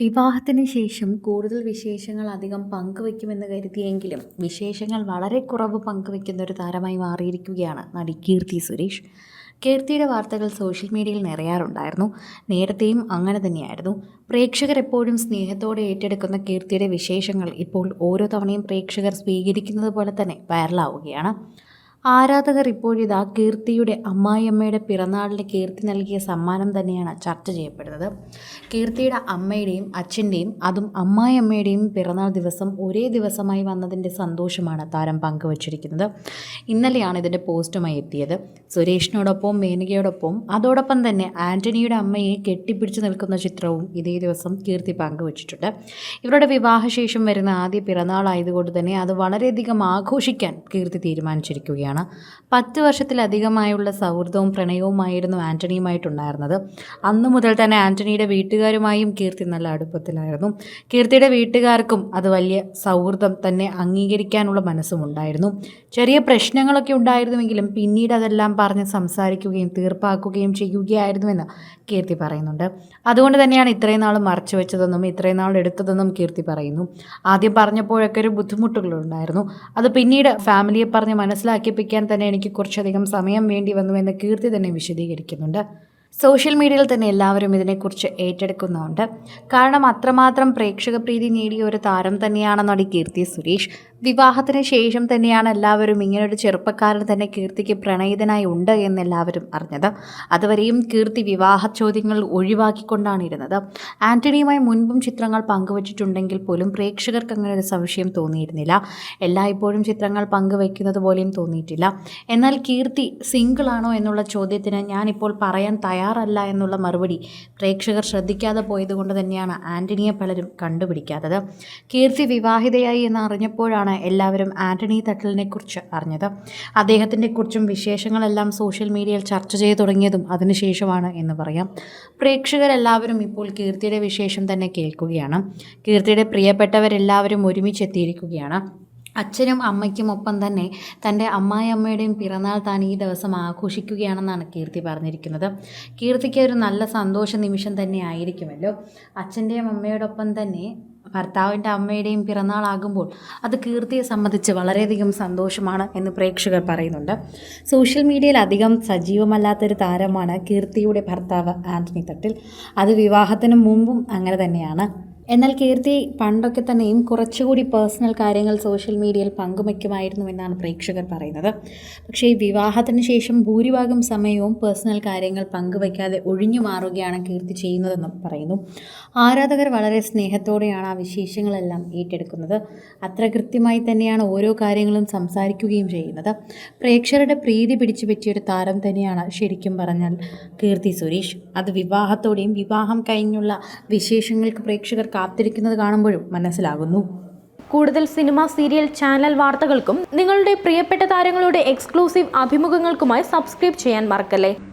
വിവാഹത്തിന് ശേഷം കൂടുതൽ വിശേഷങ്ങൾ അധികം പങ്കുവയ്ക്കുമെന്ന് കരുതിയെങ്കിലും വിശേഷങ്ങൾ വളരെ കുറവ് പങ്കുവെക്കുന്ന ഒരു താരമായി മാറിയിരിക്കുകയാണ് നടി കീർത്തി സുരേഷ്. കീർത്തിയുടെ വാർത്തകൾ സോഷ്യൽ മീഡിയയിൽ നിറയാറുണ്ടായിരുന്നു. നേരത്തെയും അങ്ങനെ തന്നെയായിരുന്നു. പ്രേക്ഷകർ എപ്പോഴും സ്നേഹത്തോടെ ഏറ്റെടുക്കുന്ന കീർത്തിയുടെ വിശേഷങ്ങൾ ഇപ്പോൾ ഓരോ തവണയും പ്രേക്ഷകർ സ്വീകരിക്കുന്നത് പോലെ തന്നെ വൈറലാവുകയാണ് ആരാധകർ ഇപ്പോഴിതാ കീർത്തിയുടെ അമ്മായിയമ്മയുടെ പിറന്നാളിന് കീർത്തി നൽകിയ സമ്മാനം തന്നെയാണ് ചർച്ച ചെയ്യപ്പെടുന്നത്. കീർത്തിയുടെ അമ്മയുടെയും അച്ഛന്റെയും അതും അമ്മായിയമ്മയുടെയും പിറന്നാൾ ദിവസം ഒരേ ദിവസമായി വന്നതിന്റെ സന്തോഷമാണ് താരം പങ്കുവച്ചിരിക്കുന്നത്. ഇന്നലെയാണ് ഇതിന്റെ പോസ്റ്റുമായി എത്തിയത്. സുരേഷിനോടൊപ്പം മേനകയോടൊപ്പം അതോടൊപ്പം തന്നെ ആന്റണിയുടെ അമ്മയെ കെട്ടിപ്പിടിച്ചു നിൽക്കുന്ന ചിത്രവും ഇതേ ദിവസം കീർത്തി പങ്കുവച്ചിട്ടുണ്ട്. ഇവരുടെ വിവാഹശേഷം വരുന്ന ആദ്യ പിറന്നാളായതുകൊണ്ട് തന്നെ അത് വളരെയധികം ആഘോഷിക്കാൻ കീർത്തി തീരുമാനിച്ചിരിക്കുകയാണ്. പത്ത് വർഷത്തിലധികമായുള്ള സൗഹൃദവും പ്രണയവുമായിരുന്നു ആന്റണിയുമായിട്ടുണ്ടായിരുന്നത് അന്നു മുതൽ തന്നെ ആന്റണിയുടെ വീട്ടുകാരുമായും കീർത്തി നല്ല അടുപ്പത്തിലായിരുന്നു. കീർത്തിയുടെ വീട്ടുകാർക്കും അത് വലിയ സൗഹൃദം തന്നെ അംഗീകരിക്കാനുള്ള മനസ്സും ഉണ്ടായിരുന്നു ചെറിയ പ്രശ്നങ്ങളൊക്കെ ഉണ്ടായിരുന്നുവെങ്കിലും പിന്നീട് അതെല്ലാം പറഞ്ഞ് സംസാരിക്കുകയും തീർപ്പാക്കുകയും ചെയ്യുകയായിരുന്നുവെന്ന് കീർത്തി പറയുന്നുണ്ട്. അതുകൊണ്ട് തന്നെയാണ് ഇത്രയും നാൾ മറച്ചു വെച്ചതെന്നും ഇത്രയും നാൾ എടുത്തതെന്നും കീർത്തി പറയുന്നു. ആദ്യം പറഞ്ഞപ്പോഴൊക്കെ ഒരു ബുദ്ധിമുട്ടുകളുണ്ടായിരുന്നു. അത് പിന്നീട് ഫാമിലിയെ പറഞ്ഞ് മനസ്സിലാക്കിപ്പിക്കാൻ തന്നെ എനിക്ക് കുറച്ചധികം സമയം വേണ്ടി വന്നു എന്ന് കീർത്തി തന്നെ വിശദീകരിക്കുന്നുണ്ട്. സോഷ്യൽ മീഡിയയിൽ തന്നെ എല്ലാവരും ഇതിനെക്കുറിച്ച് ഏറ്റെടുക്കുന്നുണ്ട്. കാരണം അത്രമാത്രം പ്രേക്ഷക പ്രീതി നേടിയ ഒരു താരം തന്നെയാണ് നടി കീർത്തി സുരേഷ്. വിവാഹത്തിന് ശേഷം തന്നെയാണ് എല്ലാവരും ഇങ്ങനൊരു ചെറുപ്പക്കാരൻ തന്നെ കീർത്തിക്ക് പ്രണയിതനായി ഉണ്ട് എന്ന് എല്ലാവരും അറിഞ്ഞത്. അതുവരെയും കീർത്തി വിവാഹ ചോദ്യങ്ങൾ ഒഴിവാക്കിക്കൊണ്ടാണ് ഇരുന്നത്. ആന്റണിയുമായി മുൻപും ചിത്രങ്ങൾ പങ്കുവച്ചിട്ടുണ്ടെങ്കിൽ പോലും പ്രേക്ഷകർക്ക് അങ്ങനെ ഒരു സംശയം തോന്നിയിരുന്നില്ല. എല്ലായ്പ്പോഴും ചിത്രങ്ങൾ പങ്കുവയ്ക്കുന്നത് പോലെയും തോന്നിയിട്ടില്ല. എന്നാൽ കീർത്തി സിംഗിളാണോ എന്നുള്ള ചോദ്യത്തിന് ഞാനിപ്പോൾ പറയാൻ തയ്യാറല്ല എന്നുള്ള മറുപടി പ്രേക്ഷകർ ശ്രദ്ധിക്കാതെ പോയതുകൊണ്ട് തന്നെയാണ് ആന്റണിയെ പലരും കണ്ടുപിടിക്കാത്തത്. കീർത്തി വിവാഹിതയായി എന്ന് അറിഞ്ഞപ്പോഴാണ് എല്ലാവരും ആന്റണി തട്ടലിനെ കുറിച്ച് അറിഞ്ഞത്. അദ്ദേഹത്തിന്റെ കുറിച്ചും വിശേഷങ്ങളെല്ലാം സോഷ്യൽ മീഡിയയിൽ ചർച്ച ചെയ്തു തുടങ്ങിയതും അതിനുശേഷമാണ് എന്ന് പറയാം. പ്രേക്ഷകരെല്ലാവരും ഇപ്പോൾ കീർത്തിയുടെ വിശേഷം തന്നെ കേൾക്കുകയാണ്. കീർത്തിയുടെ പ്രിയപ്പെട്ടവരെല്ലാവരും ഒരുമിച്ചെത്തിയിരിക്കുകയാണ് അച്ഛനും അമ്മയ്ക്കും ഒപ്പം തന്നെ തന്റെ അമ്മായിയമ്മയുടെയും പിറന്നാൾ താൻ ഈ ദിവസം ആഘോഷിക്കുകയാണെന്നാണ് കീർത്തി പറഞ്ഞിരിക്കുന്നത്. കീർത്തിക്ക് ഒരു നല്ല സന്തോഷ നിമിഷം തന്നെ ആയിരിക്കുമല്ലോ. അച്ഛന്റെയും അമ്മയോടൊപ്പം തന്നെ ഭർത്താവിന്റെ അമ്മയുടെയും പിറന്നാളാകുമ്പോൾ അത് കീർത്തിയെ സംബന്ധിച്ച് വളരെയധികം സന്തോഷമാണ് എന്ന് പ്രേക്ഷകർ പറയുന്നുണ്ട്. സോഷ്യൽ മീഡിയയിൽ അധികം സജീവമല്ലാത്തൊരു താരമാണ് കീർത്തിയുടെ ഭർത്താവ് ആന്റണി തട്ടിൽ. അത് വിവാഹത്തിന് മുമ്പും അങ്ങനെ തന്നെയാണ്. എന്നാൽ കീർത്തി പണ്ടൊക്കെ തന്നെയും കുറച്ചുകൂടി പേഴ്സണൽ കാര്യങ്ങൾ സോഷ്യൽ മീഡിയയിൽ പങ്കുവയ്ക്കുമായിരുന്നു എന്നാണ് പ്രേക്ഷകർ പറയുന്നത്. പക്ഷേ വിവാഹത്തിന് ശേഷം ഭൂരിഭാഗം സമയവും പേഴ്സണൽ കാര്യങ്ങൾ പങ്കുവയ്ക്കാതെ ഒഴിഞ്ഞു മാറുകയാണ് കീർത്തി ചെയ്യുന്നതെന്നും പറയുന്നു. ആരാധകർ വളരെ സ്നേഹത്തോടെയാണ് ആ വിശേഷങ്ങളെല്ലാം ഏറ്റെടുക്കുന്നത്. അത്ര കൃത്യമായി തന്നെയാണ് ഓരോ കാര്യങ്ങളും സംസാരിക്കുകയും ചെയ്യുന്നത്. പ്രേക്ഷകരുടെ പ്രീതി പിടിച്ചു പറ്റിയൊരു താരം തന്നെയാണ് ശരിക്കും പറഞ്ഞാൽ കീർത്തി സുരേഷ്. അത് വിവാഹത്തോടെയും വിവാഹം കഴിഞ്ഞുള്ള വിശേഷങ്ങൾക്ക് പ്രേക്ഷകർ കാത്തിരിക്കുന്നത് കാണുമ്പോഴും മനസ്സിലാകുന്നു. കൂടുതൽ സിനിമ സീരിയൽ ചാനൽ വാർത്തകൾക്കും നിങ്ങളുടെ പ്രിയപ്പെട്ട താരങ്ങളുടെ എക്സ്ക്ലൂസീവ് അഭിമുഖങ്ങൾക്കുമായി സബ്സ്ക്രൈബ് ചെയ്യാൻ മറക്കല്ലേ?